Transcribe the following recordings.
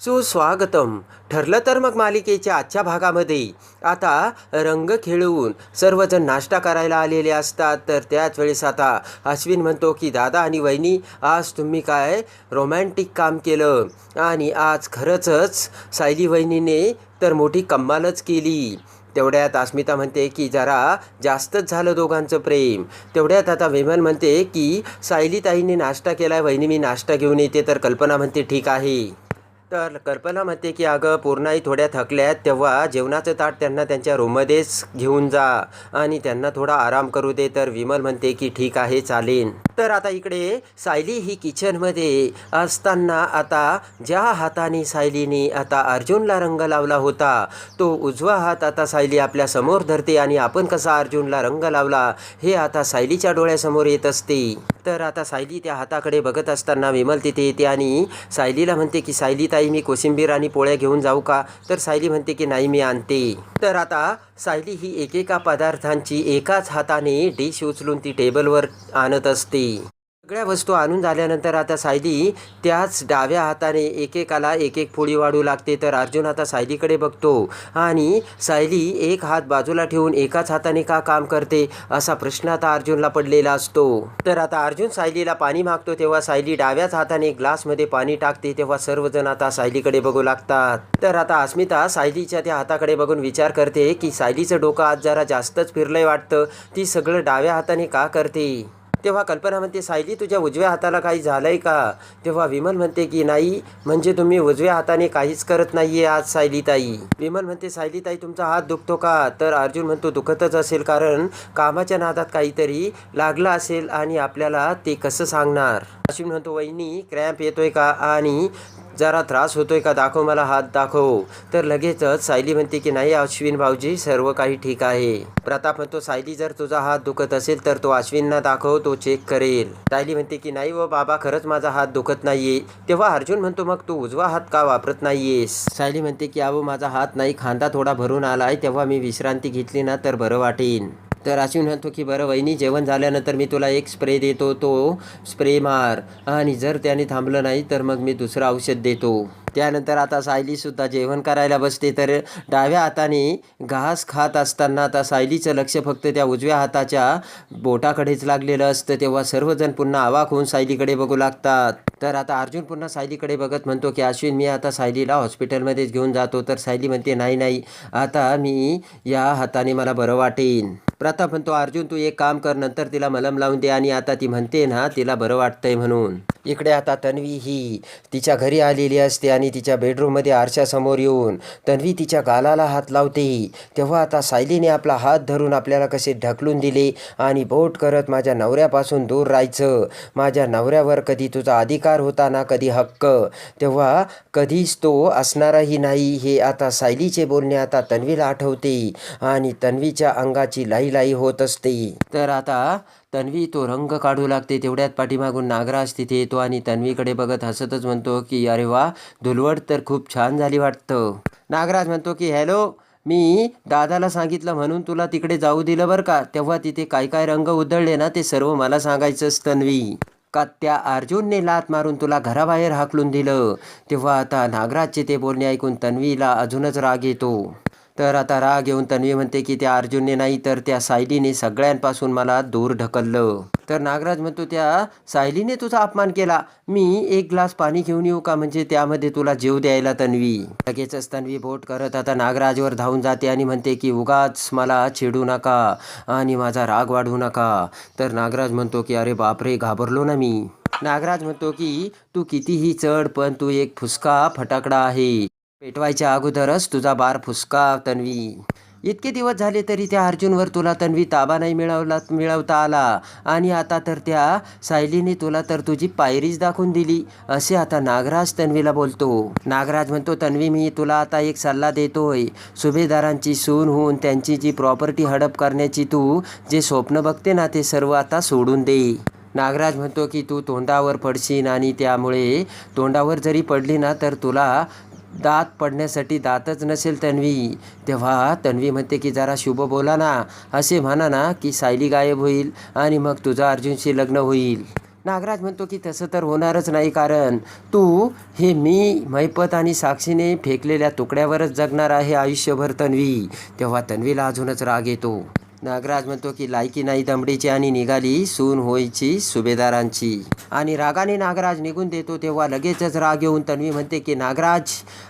सुस्वागतम. ठरलं तर मग मालिकेच्या आजच्या भागामध्ये. आता रंग खेळवून सर्वजण नाश्ता करायला आलेले असतात तर त्याच वेळेस आता अश्विन म्हणतो की दादा आणि वहिनी आज तुम्ही काय रोमॅन्टिक काम केलं? आणि आज खरंचच सायली वहिनीने तर मोठी कम्मालच केली. तेवढ्यात अस्मिता म्हणते की जरा जास्तच झालं दोघांचं प्रेम. तेवढ्यात आता विमल म्हणते की सायलीताईने नाश्ता केला वहिनी मी नाश्ता घेऊन येते. तर कल्पना म्हणते ठीक आहे. तर कल्पना म्हणते की अगं पूर्णाई थोड्या थकल्यात तेव्हा जेवणाचं ताट त्यांना त्यांच्या रूममध्येच घेऊन जा आणि त्यांना थोडा आराम करू दे. तर विमल म्हणते की ठीक आहे चालेल. तर आता इकडे सायली ही किचनमध्ये असताना आता ज्या हाताने सायलीने आता अर्जुनला रंग लावला होता तो उजवा हात आता सायली आपल्यासमोर धरते आणि आपण कसा अर्जुनला रंग लावला हे आता सायलीच्या डोळ्यासमोर येत असते. तर आता सायली त्या हाताकडे बघत असताना विमल तिथे येते आणि सायलीला म्हणते की सायली ताई मी कोशिंबीर आणि पोळ्या घेऊन जाऊ का? तर सायली म्हणते की नाही मी आणते. तर आता सायली ही एकेका पदार्थांची एकाच हाताने डिश उचलून ती टेबलवर आणत असते. सगळ्या वस्तू आणून झाल्यानंतर आता सायली त्याच डाव्या हाताने एकेकाला एक एक पोळी वाढू लागते. तर अर्जुन आता सायलीकडे बघतो आणि सायली एक हात बाजूला ठेवून एकाच हाताने का काम करते असा प्रश्न आता अर्जुनला पडलेला असतो. तर आता अर्जुन सायलीला पाणी मागतो तेव्हा सायली डाव्याच हाताने ग्लासमध्ये पाणी टाकते तेव्हा सर्वजण आता सायलीकडे बघू लागतात. तर आता अस्मिता सायलीच्या त्या हाताकडे बघून विचार करते की सायलीचं डोकं आज जरा जास्तच फिरलंय वाटतं. ती सगळं डाव्या हाताने का करते? तेव्हा कल्पना म्हणते सायली तुझ्या उजव्या हाताला काही झालंय का? तेव्हा विमल म्हणते की नाही म्हणजे तुम्ही उजव्या हाताने काहीच करत नाहीये आज सायलीताई. विमल म्हणते सायलीताई तुमचा हात दुखतो का? तर अर्जुन म्हणतो दुखतच असेल कारण कामाच्या नादात काहीतरी लागलं असेल आणि आपल्याला ते कसं सांगणार? अश्विन म्हणतो वहिनी क्रॅम्प येतोय का? आणि जरा त्रास होतोय का? दाखव मला हात दाखव. तर लगेचच सायली म्हणते की नाही अश्विन भाऊजी सर्व काही ठीक आहे. प्रताप म्हणतो सायली जर तुझा हात दुखत असेल तर तो अश्विनना दाखव तो चेक करेल. सायली म्हणते की नाही व बाबा खरंच माझा हात दुखत नाहीये. तेव्हा अर्जुन म्हणतो मग तू उजवा हात का वापरत नाहीयेस? सायली म्हणते की अहो माझा हात नाही खांदा थोडा भरून आलाय तेव्हा मी विश्रांती घेतली ना तर बरं वाटेन. तर अशी म्हणतो की बरं वहिनी जेवण झाल्यानंतर मी तुला एक स्प्रे देतो तो स्प्रे मार. आणि जर त्याने थांबलं नाही तर मग मी दुसरं औषध देतो. त्यानंतर आता सायलीसुद्धा जेवण करायला बसते. तर डाव्या हाताने घास खात असताना आता सायलीचं लक्ष फक्त त्या उजव्या हाताच्या बोटाकडेच लागलेलं असतं. तेव्हा सर्वजण पुन्हा आवाक होऊन सायलीकडे बघू लागतात. तर आता अर्जुन पुन्हा सायलीकडे बघत म्हणतो की अश्विन मी आता सायलीला हॉस्पिटलमध्येच घेऊन जातो. तर सायली म्हणते नाही नाही आता मी या हाताने मला बरं वाटेन. प्रताप म्हणतो अर्जुन तू एक काम कर नंतर तिला मलम लावून दे आणि आता ती म्हणते ना तिला बरं वाटतंय म्हणून. इकडे आता तन्वी ही तिच्या घरी आलेली असते आणि तिच्या बेडरूममध्ये आरशासमोर येऊन तन्वी तिच्या गालाला हात लावते. तेव्हा आता सायलीने आपला हात धरून आपल्याला कसे ढकलून दिले आणि बोट करत माझ्या नवऱ्यापासून दूर राहायचं. माझ्या नवऱ्यावर कधी तुझा अधिकार होता ना कधी हक्क? तेव्हा कधीच तो असणारही नाही हे आता सायलीचे बोलणे आता तन्वीला आठवते. आणि तन्वीच्या अंगाची लाई लाई होत असते. तर आता तन्वी तो रंग काढू लागते. तेवढ्यात पाठीमागून नागराज तिथे येतो आणि तन्वीकडे बघत हसतच म्हणतो की अरे वा धुलवड तर खूप छान झाली वाटतं. नागराज म्हणतो की हॅलो मी दादाला सांगितलं म्हणून तुला तिकडे जाऊ दिलं बरं का? तेव्हा तिथे काय काय रंग उधळले ना ते सर्व मला सांगायचंच तन्वी. का त्या अर्जुनने लात मारून तुला घराबाहेर हाकलून दिलं. तेव्हा आता नागराजचे ते बोलणे ऐकून तन्वीला अजूनच राग येतो. तर आता राग येऊन तन्वी म्हणते की त्या अर्जुनने नाही तर त्या सायलीने सगळ्यांपासून मला दूर ढकललं. तर नागराज म्हणतो त्या सायलीने तुझा अपमान केला. मी एक ग्लास पाणी घेऊन येऊ का? म्हणजे त्यामध्ये तुला जीव द्यायला तन्वी. लगेचच तन्वी बोट करत आता नागराजवर धावून जाते आणि म्हणते की उगाच मला चिडू नका आणि माझा राग वाढवू नका. तर नागराज म्हणतो की अरे बापरे घाबरलो ना मी. नागराज म्हणतो की तू कितीही चढ पण तू एक फुसका फटाकडा आहे. पेटवायच्या अगोदरच तुझा बार फुसका तन्वी. इतके दिवस झाले तरी त्या अर्जुनवर तुला तन्वी ताबा नाही मिळवला मिळवता आला. आणि आता तर त्या सायलीने तुला तर तुझी पायरीच दाखवून दिली. असे आता नागराज तन्वीला बोलतो. नागराज म्हणतो तन्वी मी तुला आता एक सल्ला देतोय. सुभेदारांची सून होऊन त्यांची जी प्रॉपर्टी हडप करण्याची तू जे स्वप्न बघते ना ते सर्व आता सोडून दे. नागराज म्हणतो की तू तोंडावर पडशील आणि त्यामुळे तोंडावर जरी पडली ना तर तुला दात पडण्यासाठी दातच नसेल तन्वी. तेव्हा तन्वी म्हणते की जरा शुभ बोला ना. असे म्हणा ना की सायली गायब होईल आणि मग तुझं अर्जुनशी लग्न होईल. नागराज म्हणतो की तसं तर होणारच नाही कारण तू हे मी मैपत आणि साक्षीने फेकलेल्या तुकड्यावरच जगणार आहे आयुष्यभर तन्वी. तेव्हा तन्वीला अजूनच राग येतो. नागराज म्हणतो की लायकी नाही दमडीची आणि निघाली सून होईची सुभेदारांची. आणि रागाने नागराज निघून देतो तेव्हा लगेचच राग येऊन तन्वी म्हणते की नागराज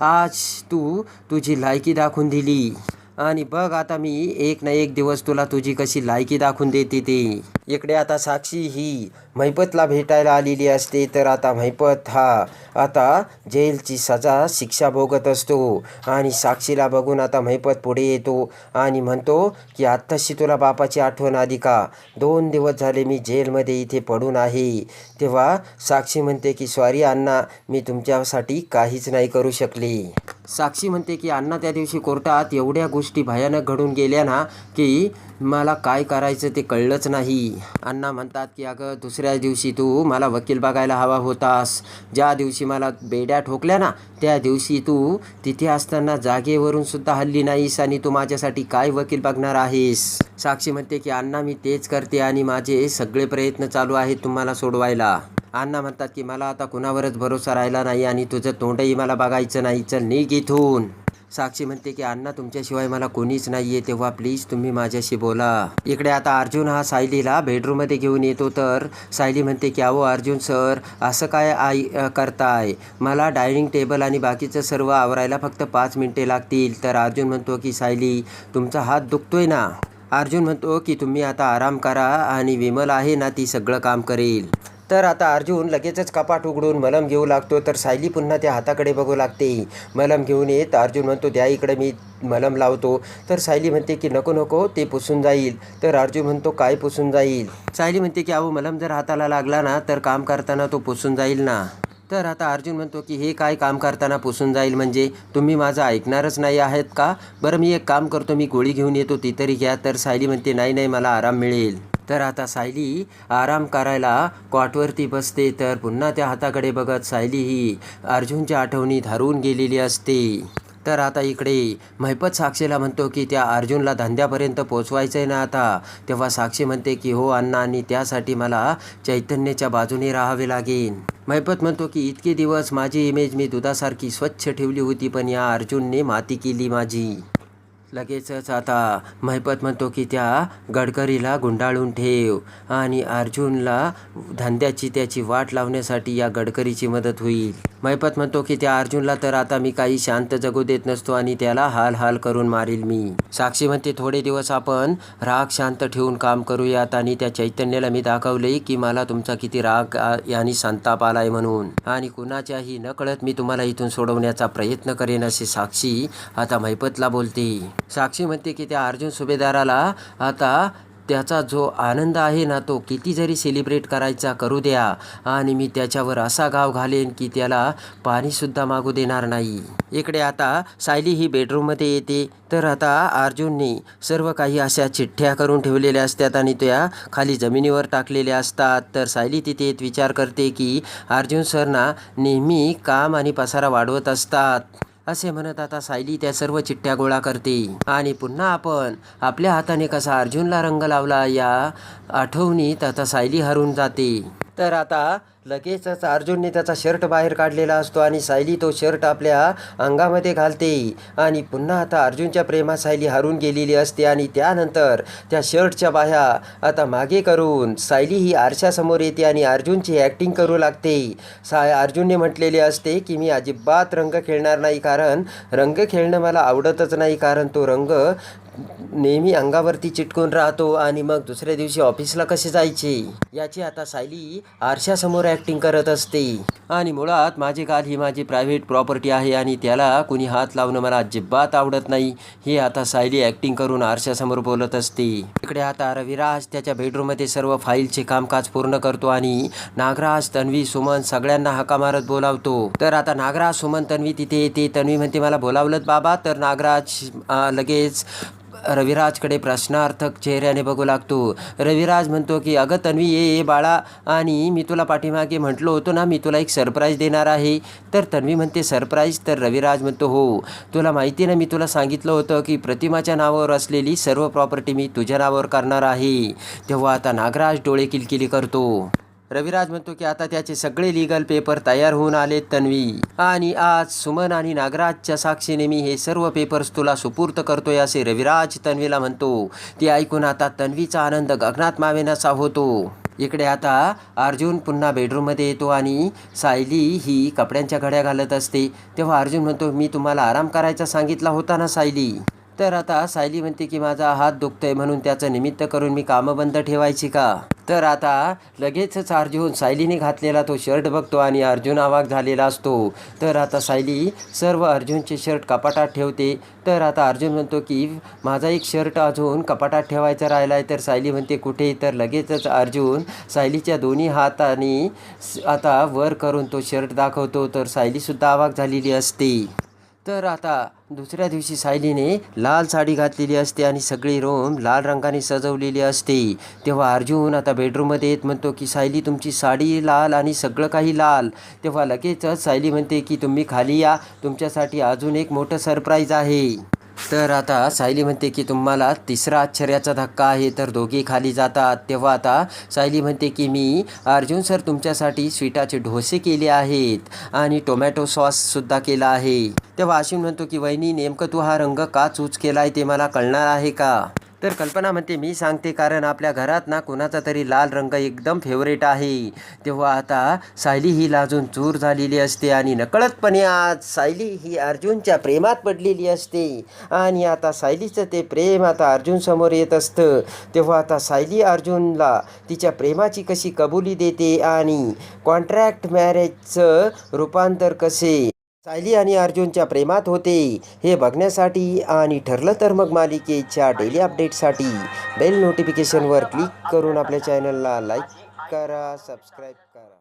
आज तू तुझी लायकी दाखवून दिली. आणि बघ आता मी एक ना एक दिवस तुला तुझी कशी लायकी दाखवून देते ते. इकडे आता साक्षी ही मैपतला भेटायला आलेली असते तर आता मैपत हा आता जेलची सजा शिक्षा भोगत असतो. आणि साक्षीला बघून आता मैपत पुढे येतो आणि म्हणतो की आत्ताशी तुला बापाची आठवण आली का? दोन दिवस झाले मी जेलमध्ये इथे पडून आहे. तेव्हा साक्षी म्हणते की सॉरी अण्णा मी तुमच्यासाठी काहीच नाही करू शकले. साक्षी म्हणते की अण्णा त्या दिवशी कोर्टात एवढ्या गोष्टी भयानक घडून गेल्या ना की मला काय करायचं ते कळलंच नाही. अण्णा म्हणतात की अगं दुसऱ्या दिवशी तू मला वकील बघायला हवा होतास. ज्या दिवशी मला बेड्या ठोकल्या ना त्या दिवशी तू तिथे असताना जागेवरून सुद्धा हल्ली नाहीस आणि तू माझ्यासाठी काय वकील बघणार आहेस? साक्षी म्हणते की अण्णा मी तेच करते आणि माझे सगळे प्रयत्न चालू आहेत तुम्हाला सोडवायला. अण्णा म्हणतात की मला आता कुणावरच भरोसा राहिला नाही आणि तुझं तोंडही मला बघायचं नाही. चल निघ इथून. साक्षी म्हणते की अण्णा तुमच्याशिवाय मला कोणीच नाहीये. तेव्हा प्लीज तुम्ही माझ्याशी बोला. इकडे आता अर्जुन हा सायलीला बेडरूममध्ये घेऊन येतो. तर सायली म्हणते की अहो अर्जुन सर असं काय आई करताय? मला डायनिंग टेबल आणि बाकीचं सर्व आवरायला फक्त पाच मिनिटे लागतील. तर अर्जुन म्हणतो की सायली तुमचा हात दुखतोय ना? अर्जुन म्हणतो की तुम्ही आता आराम करा आणि विमल आहे ना ती सगळं काम करेल. तर आता अर्जुन लगेचच कपाट उघडून मलम घेऊ लागतो तर सायली पुन्हा त्या हाताकडे बघू लागते. मलम घेऊन येत अर्जुन म्हणतो द्या इकडे मी मलम लावतो. तर सायली म्हणते की नको नको ते पुसून जाईल. तर अर्जुन म्हणतो काय पुसून जाईल? सायली म्हणते की अहो मलम जर हाताला लागला ना तर काम करताना तो पुसून जाईल ना. तर आता अर्जुन म्हणतो की हे काय काम करताना पुसून जाईल म्हणजे? तुम्ही माझं ऐकणारच नाही आहेत का? बरं मी एक काम करतो मी गोळी घेऊन येतो ती तरी घ्या. तर सायली म्हणते नाही नाही मला आराम मिळेल. तर आता सायली आराम करायला कॉटवरती बसते तर पुन्हा त्या हाताकडे बघत सायली ही अर्जुनच्या आठवणी धरून गेलेली असते. तर आता इकडे महिपत साक्षीला म्हणतो की त्या अर्जुनला धंद्यापर्यंत पोचवायचं आहे ना आता. तेव्हा साक्षी म्हणते की हो अण्णा आणि त्यासाठी मला चैतन्याच्या बाजूने राहावे लागेल. महिपत म्हणतो की इतके दिवस माझी इमेज मी दुधासारखी स्वच्छ ठेवली होती पण या अर्जुनने माती केली माझी. लगेचच आता महिपत म्हणतो की त्या गडकरीला गुंडाळून ठेव. आणि अर्जुनला धंद्याची त्याची वाट लावण्यासाठी या गडकरीची मदत होईल. महिपत म्हणतो की त्या अर्जुनला तर आता मी काही शांत जगू देत नसतो आणि त्याला हाल हाल करून मारील मी. साक्षी म्हणते थोडे दिवस आपण राग शांत ठेवून काम करूयात आणि त्या चैतन्याला मी दाखवले की मला तुमचा किती राग आणि संताप आलाय म्हणून. आणि कुणाच्याही नकळत मी तुम्हाला इथून सोडवण्याचा प्रयत्न करेन असे साक्षी आता महिपतला बोलते. साक्षी म्हणते की त्या अर्जुन सुभेदाराला आता त्याचा जो आनंद आहे ना तो किती जरी सेलिब्रेट करायचा करू द्या. आणि मी त्याच्यावर असा गाव घालेन की त्याला पाणीसुद्धा मागू देणार नाही. इकडे आता सायली ही बेडरूममध्ये येते. तर आता अर्जुनने सर्व काही अशा चिठ्ठ्या करून ठेवलेल्या असतात आणि त्या खाली जमिनीवर टाकलेल्या असतात. तर सायली तिथे विचार करते की अर्जुन सरना नेहमी काम आणि पसारा वाढवत असतात. असे म्हणत आता सायली त्या सर्व चिठ्ठ्या गोळा करते. आणि पुन्हा आपण आपल्या हाताने कसा अर्जुनला रंग लावला या आठवणीत आता सायली हरून जाते. तर आता लगेचच अर्जुनने त्याचा शर्ट बाहेर काढलेला असतो आणि सायली तो शर्ट आपल्या अंगामध्ये घालते. आणि पुन्हा आता अर्जुनच्या प्रेमात सायली हरून गेलेली असते आणि त्यानंतर त्या शर्टच्या बाह्या आता मागे करून सायली ही आरशासमोर येते आणि अर्जुनची ॲक्टिंग करू लागते. साय अर्जुनने म्हटलेले असते की मी अजिबात रंग खेळणार नाही कारण रंग खेळणं मला आवडतच नाही कारण तो रंग नेहमी अंगावरती चिटकून राहतो आणि मग दुसऱ्या दिवशी ऑफिसला कसे जायचे? याची आता सायली आरशासमोर ॲक्टिंग करत असते. आणि मुळात माझी गाल ही माझी प्रायव्हेट प्रॉपर्टी आहे आणि त्याला कुणी हात लावणं मला अजिबात आवडत नाही. हे आता सायली ॲक्टिंग करून आरशासमोर बोलत असते. इकडे आता रविराज त्याच्या बेडरूममध्ये सर्व फाईलचे कामकाज पूर्ण करतो आणि नागराज तन्वी सुमन सगळ्यांना हाका मारत बोलावतो. तर आता नागराज सुमन तन्वी तिथे येते. तन्वी म्हणते मला बोलावलं बाबा. तर नागराज लगेच रविराजकडे प्रश्नार्थक चेहऱ्याने बघू लागतो रविराज म्हणतो की अगं तन्वी ये ये बाळा आणि मी तुला पाठीमागे म्हटलो होतो ना मी तुला एक सरप्राईज देणार आहे तर तन्वी म्हणते सरप्राईज तर रविराज म्हणतो हो तुला माहिती ना मी तुला सांगितलं होतं की प्रतिमाच्या नावावर असलेली सर्व प्रॉपर्टी मी तुझ्या नावावर करणार आहे तेव्हा आता नागराज डोळे किलकिली करतो रविराज म्हणतो की आता त्याचे सगळे लिगल पेपर तयार होऊन आले तन्वी. आणि आज सुमन आणि नागराजच्या साक्षीने मी हे सर्व पेपर्स तुला सुपूर्त करतोय असे रविराज तन्वीला म्हणतो. ते ऐकून आता तन्वीचा आनंद गगनात मावेनासा होतो. इकडे आता अर्जुन पुन्हा बेडरूममध्ये येतो आणि सायली ही कपड्यांच्या घड्या घालत असते. तेव्हा अर्जुन म्हणतो मी तुम्हाला आराम करायचा सांगितला होता ना सायली? तर आता सायली म्हणते की माझा हात दुखतोय म्हणून त्याचं निमित्त करून मी कामं बंद ठेवायची का? तर आता लगेचच अर्जुन सायलीने घातलेला तो शर्ट बघतो आणि अर्जुन आवाक झालेला असतो. तर आता सायली सर्व अर्जुनचे शर्ट कपाटात ठेवते. तर आता अर्जुन म्हणतो की माझा एक शर्ट अजून कपाटात ठेवायचा राहिला आहे तर सायली म्हणते कुठे? तर लगेचच अर्जुन सायलीच्या दोन्ही हाताने आता वर करून तो शर्ट दाखवतो. तर सायलीसुद्धा आवाक झालेली असते. तर आता दुसऱ्या दिवशी सायलीने लाल साडी घातलेली असते आणि सगळी रूम लाल रंगाने सजवलेली असते. तेव्हा अर्जुन आता बेडरूममध्ये येत म्हणतो की सायली तुमची साडी लाल आणि सगळं काही लाल. तेव्हा लगेचच सायली म्हणते की तुम्ही खाली या. तुमच्यासाठी अजून एक मोठं सरप्राईज आहे. तर आता सायली म्हणते की तुम्हाला तिसरा आश्चर्याचा धक्का आहे. तर दोघे खाली जातात. तेव्हा आता सायली म्हणते की मी अर्जुन सर तुमच्यासाठी स्वीटाचे ढोसे केले आहेत आणि टोमॅटो सॉससुद्धा केला आहे. तेव्हा अशी म्हणतो की वहिनी नेमकं तू हा रंग का चूज केला आहे ते मला कळणार आहे का? तर कल्पना म्हणते मी सांगते कारण आपल्या घरात ना कोणाचा तरी लाल रंग एकदम फेवरेट आहे. तेव्हा आता सायली ही लाजून चूर झालेली असते आणि नकळतपणे आज सायली ही अर्जुनच्या प्रेमात पडलेली असते. आणि आता सायलीचं ते प्रेम आता अर्जुनसमोर येत असतं. तेव्हा आता सायली अर्जुनला तिच्या प्रेमाची कशी कबुली देते आणि कॉन्ट्रॅक्ट मॅरेजचं रूपांतर कसे सायली आणि अर्जुनच्या प्रेमात होते. हे बघण्यासाठी आणि ठरलं तर मग मालिकेच्या डेली अपडेटसाठी बेल नोटिफिकेशनवर क्लिक करून आपल्या चॅनलला लाईक करा सबस्क्राईब करा.